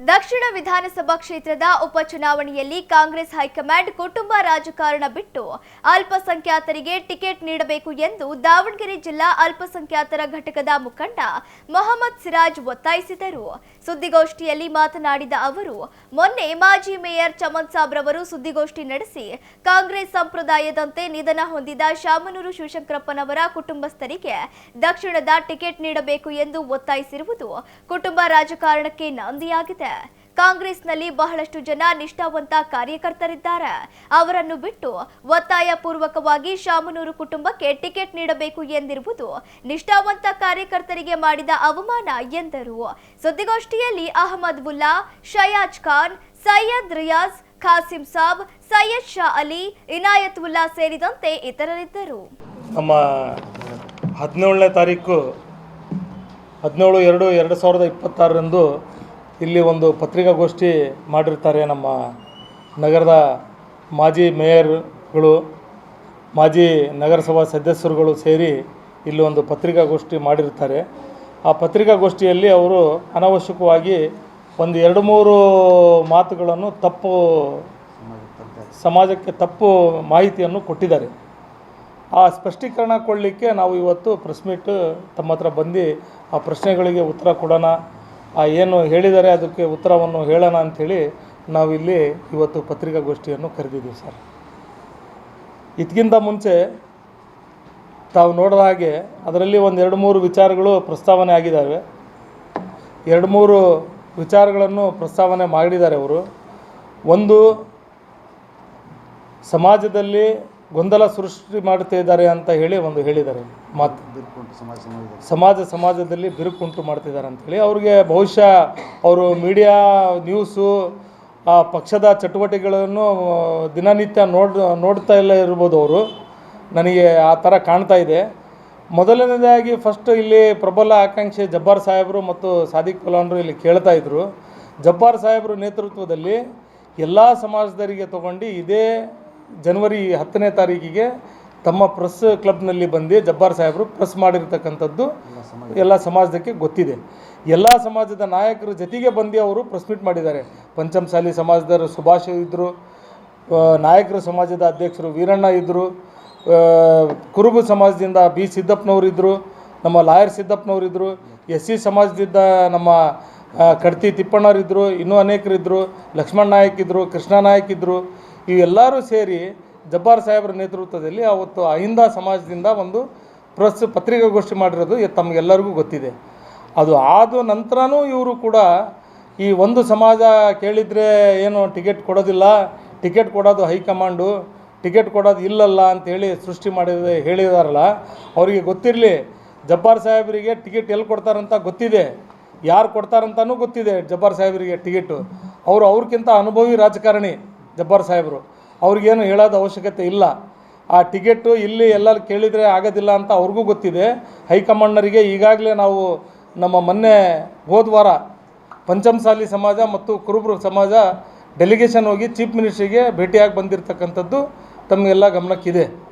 ದಕ್ಷಿಣ ವಿಧಾನಸಭಾ ಕ್ಷೇತ್ರದ ಉಪಚುನಾವಣೆಯಲ್ಲಿ ಕಾಂಗ್ರೆಸ್ ಹೈಕಮಾಂಡ್ ಕುಟುಂಬ ರಾಜಕಾರಣ ಬಿಟ್ಟು ಅಲ್ಪಸಂಖ್ಯಾತರಿಗೆ ಟಿಕೆಟ್ ನೀಡಬೇಕು ಎಂದು ದಾವಣಗೆರೆ ಜಿಲ್ಲಾ ಅಲ್ಪಸಂಖ್ಯಾತರ ಘಟಕದ ಮುಖಂಡ ಮೊಹಮ್ಮದ್ ಸಿರಾಜ್ ಒತ್ತಾಯಿಸಿದರು. ಸುದ್ದಿಗೋಷ್ಠಿಯಲ್ಲಿ ಮಾತನಾಡಿದ ಅವರು, ಮೊನ್ನೆ ಮಾಜಿ ಮೇಯರ್ ಚಮನ್ ಸಾಬ್ ರವರು ಸುದ್ದಿಗೋಷ್ಠಿ ನಡೆಸಿ ಕಾಂಗ್ರೆಸ್ ಸಂಪ್ರದಾಯದಂತೆ ನಿಧನ ಹೊಂದಿದ ಶಾಮನೂರು ಶಿವಶಂಕರಪ್ಪನವರ ಕುಟುಂಬಸ್ಥರಿಗೆ ದಕ್ಷಿಣದ ಟಿಕೆಟ್ ನೀಡಬೇಕು ಎಂದು ಒತ್ತಾಯಿಸಿರುವುದು ಕುಟುಂಬ ರಾಜಕಾರಣಕ್ಕೆ ನಾಂದಿಯಾಗಿದೆ. ಕಾಂಗ್ರೆಸ್ನಲ್ಲಿ ಬಹಳಷ್ಟು ಜನ ನಿಷ್ಠಾವಂತ ಕಾರ್ಯಕರ್ತರಿದ್ದಾರೆ. ಅವರನ್ನು ಬಿಟ್ಟು ಒತ್ತಾಯ ಪೂರ್ವಕವಾಗಿ ಶಾಮನೂರು ಕುಟುಂಬಕ್ಕೆ ಟಿಕೆಟ್ ನೀಡಬೇಕು ಎಂದಿರುವುದು ನಿಷ್ಠಾವಂತ ಕಾರ್ಯಕರ್ತರಿಗೆ ಮಾಡಿದ ಅವಮಾನ ಎಂದರು. ಸುದ್ದಿಗೋಷ್ಠಿಯಲ್ಲಿ ಅಹಮದ್ ಬುಲ್ಲಾ ಶಯಾಜ್ ಖಾನ್, ಸೈಯದ್ ರಿಯಾಜ್, ಖಾಸಿಂ ಸಾಬ್, ಸೈಯದ್ ಶಾ ಅಲಿ ಇನಾಯತ್ ಉಲ್ಲಾ ಸೇರಿದಂತೆ ಇತರರಿದ್ದರು. ನಮ್ಮ ಹದಿನೇಳನೇ ತಾರೀಕು ಹದಿನೇಳು ಎರಡು ಎರಡು ಸಾವಿರದ ಇಪ್ಪತ್ತಾರರಂದು ಇಲ್ಲಿ ಒಂದು ಪತ್ರಿಕಾಗೋಷ್ಠಿ ಮಾಡಿರ್ತಾರೆ ನಮ್ಮ ನಗರದ ಮಾಜಿ ಮೇಯರ್ಗಳು, ಮಾಜಿ ನಗರಸಭಾ ಸದಸ್ಯರುಗಳು ಸೇರಿ ಇಲ್ಲಿ ಒಂದು ಪತ್ರಿಕಾಗೋಷ್ಠಿ ಮಾಡಿರ್ತಾರೆ. ಆ ಪತ್ರಿಕಾಗೋಷ್ಠಿಯಲ್ಲಿ ಅವರು ಅನಾವಶ್ಯಕವಾಗಿ ಒಂದು ಎರಡು ಮೂರು ಮಾತುಗಳನ್ನು ತಪ್ಪು ಸಮಾಜಕ್ಕೆ ತಪ್ಪು ಮಾಹಿತಿಯನ್ನು ಕೊಟ್ಟಿದ್ದಾರೆ. ಆ ಸ್ಪಷ್ಟೀಕರಣ ಕೊಡಲಿಕ್ಕೆ ನಾವು ಇವತ್ತು ಪ್ರೆಸ್ ಮೀಟ್ ತಮ್ಮ ಹತ್ರ ಬಂದು ಆ ಪ್ರಶ್ನೆಗಳಿಗೆ ಉತ್ತರ ಕೊಡೋಣ. ಆ ಏನು ಹೇಳಿದ್ದಾರೆ ಅದಕ್ಕೆ ಉತ್ತರವನ್ನು ಹೇಳೋಣ ಅಂಥೇಳಿ ನಾವಿಲ್ಲಿ ಇವತ್ತು ಪತ್ರಿಕಾಗೋಷ್ಠಿಯನ್ನು ಕರೆದಿದ್ದೀವಿ ಸರ್. ಇದಕ್ಕಿಂತ ಮುಂಚೆ ತಾವು ನೋಡಿದ ಹಾಗೆ ಅದರಲ್ಲಿ ಒಂದು ಎರಡು ಮೂರು ವಿಚಾರಗಳು ಪ್ರಸ್ತಾವನೆ ಆಗಿದ್ದಾವೆ. ಎರಡು ಮೂರು ವಿಚಾರಗಳನ್ನು ಪ್ರಸ್ತಾವನೆ ಮಾಡಿದ್ದಾರೆ ಅವರು. ಒಂದು, ಸಮಾಜದಲ್ಲಿ ಗೊಂದಲ ಸೃಷ್ಟಿ ಮಾಡ್ತಾ ಇದ್ದಾರೆ ಅಂತ ಹೇಳಿ ಒಂದು ಹೇಳಿದ್ದಾರೆ. ಮಾತು. ಸಮಾಜ ಸಮಾಜದಲ್ಲಿ. ಬಿರುಕುಂಟು ಮಾಡ್ತಿದ್ದಾರೆ ಅಂತೇಳಿ ಅವ್ರಿಗೆ ಬಹುಶಃ ಅವರು ಮೀಡಿಯಾ ನ್ಯೂಸು ಆ ಪಕ್ಷದ ಚಟುವಟಿಕೆಗಳನ್ನು ದಿನನಿತ್ಯ ನೋಡ್ ನೋಡ್ತಾ ಇಲ್ಲ ಇರ್ಬೋದು ಅವರು. ನನಗೆ ಆ ಥರ ಕಾಣ್ತಾ ಇದೆ. ಮೊದಲನೇದಾಗಿ ಫಸ್ಟ್ ಇಲ್ಲಿ ಪ್ರಬಲ ಆಕಾಂಕ್ಷಿ ಜಬ್ಬಾರ್ ಸಾಹೇಬರು ಮತ್ತು ಸಾದಿಕ್ ಪಲಾನ್ರು ಇಲ್ಲಿ ಕೇಳ್ತಾ ಇದ್ರು. ಜಬ್ಬಾರ್ ಸಾಹೇಬರು ನೇತೃತ್ವದಲ್ಲಿ ಎಲ್ಲ ಸಮಾಜದವರಿಗೆ ತಗೊಂಡು ಇದೇ ಜನವರಿ ಹತ್ತನೇ ತಾರೀಕಿಗೆ ತಮ್ಮ ಪ್ರೆಸ್ ಕ್ಲಬ್ನಲ್ಲಿ ಬಂದು ಜಬ್ಬಾರ್ ಸಾಹೇಬರು ಪ್ರೆಸ್ ಮಾಡಿರ್ತಕ್ಕಂಥದ್ದು ಎಲ್ಲ ಸಮಾಜಕ್ಕೆ ಗೊತ್ತಿದೆ. ಎಲ್ಲ ಸಮಾಜದ ನಾಯಕರ ಜೊತೆಗೆ ಬಂದು ಅವರು ಪ್ರೆಸ್ ಮೀಟ್ ಮಾಡಿದ್ದಾರೆ. ಪಂಚಮಸಾಲಿ ಸಮಾಜದವರು ಸುಭಾಷ್ ಇದ್ದರು ನಾಯಕರು ಸಮಾಜದ ಅಧ್ಯಕ್ಷರು ವೀರಣ್ಣ ಇದ್ದರು ಕುರುಬು ಸಮಾಜದಿಂದ ಬಿ ಸಿದ್ದಪ್ಪನವ್ರು ಇದ್ದರು ನಮ್ಮ ಲಾಯರ್ ಸಿದ್ದಪ್ಪನವರಿದ್ದರು ಎಸ್ ಸಿ ಸಮಾಜದಿಂದ ನಮ್ಮ ಕಡ್ತಿ ತಿಪ್ಪಣ್ಣವರಿದ್ದರು ಇನ್ನೂ ಅನೇಕರಿದ್ದರು ಲಕ್ಷ್ಮಣ್ ನಾಯಕ್ ಇದ್ದರು ಕೃಷ್ಣ ನಾಯಕ್ ಇದ್ದರು ಇವೆಲ್ಲರೂ ಸೇರಿ ಜಬ್ಬಾರ್ ಸಾಹೇಬ್ರ ನೇತೃತ್ವದಲ್ಲಿ ಅವತ್ತು ಅಹಿಂದ ಸಮಾಜದಿಂದ ಒಂದು ಪ್ರೆಸ್ ಪತ್ರಿಕಾಗೋಷ್ಠಿ ಮಾಡಿರೋದು ತಮಗೆಲ್ಲರಿಗೂ ಗೊತ್ತಿದೆ. ಅದು ಆದ ನಂತರನೂ ಇವರು ಕೂಡ ಈ ಒಂದು ಸಮಾಜ ಕೇಳಿದರೆ ಏನು ಟಿಕೆಟ್ ಕೊಡೋದಿಲ್ಲ, ಟಿಕೆಟ್ ಕೊಡೋದು ಹೈಕಮಾಂಡು, ಟಿಕೆಟ್ ಕೊಡೋದು ಇಲ್ಲಲ್ಲ ಅಂತೇಳಿ ಸೃಷ್ಟಿ ಮಾಡಿದ ಹೇಳಿದಾರಲ್ಲ, ಅವರಿಗೆ ಗೊತ್ತಿರಲಿ, ಜಬ್ಬಾರ್ ಸಾಹೇಬರಿಗೆ ಟಿಕೆಟ್ ಎಲ್ಲಿ ಕೊಡ್ತಾರಂತ ಗೊತ್ತಿದೆ. ಯಾರು ಕೊಡ್ತಾರಂತನೂ ಗೊತ್ತಿದೆ ಜಬ್ಬಾರ್ ಸಾಹೇಬರಿಗೆ ಟಿಕೆಟು. ಅವರು ಅವ್ರಿಗಿಂತ ಅನುಭವಿ ರಾಜಕಾರಣಿ. ಜಬ್ಬಾರ್ ಸಾಹೇಬರು. ಅವ್ರಿಗೇನು ಹೇಳೋದು ಅವಶ್ಯಕತೆ ಇಲ್ಲ. ಆ ಟಿಕೆಟು ಇಲ್ಲಿ ಎಲ್ಲ ಕೇಳಿದರೆ ಆಗೋದಿಲ್ಲ ಅಂತ ಅವ್ರಿಗೂ ಗೊತ್ತಿದೆ. ಹೈಕಮಾಂಡ್ನರಿಗೆ ಈಗಾಗಲೇ ನಾವು ನಮ್ಮ ಮೊನ್ನೆ ಹೋದ ವಾರ ಪಂಚಮಸಾಲಿ ಸಮಾಜ ಮತ್ತು ಕುರುಬರು ಸಮಾಜ ಡೆಲಿಗೇಷನ್ ಹೋಗಿ ಚೀಫ್ ಮಿನಿಸ್ಟ್ರಿಗೆ ಭೇಟಿಯಾಗಿ ಬಂದಿರತಕ್ಕಂಥದ್ದು ತಮಗೆಲ್ಲ ಗಮನಕ್ಕಿದೆ.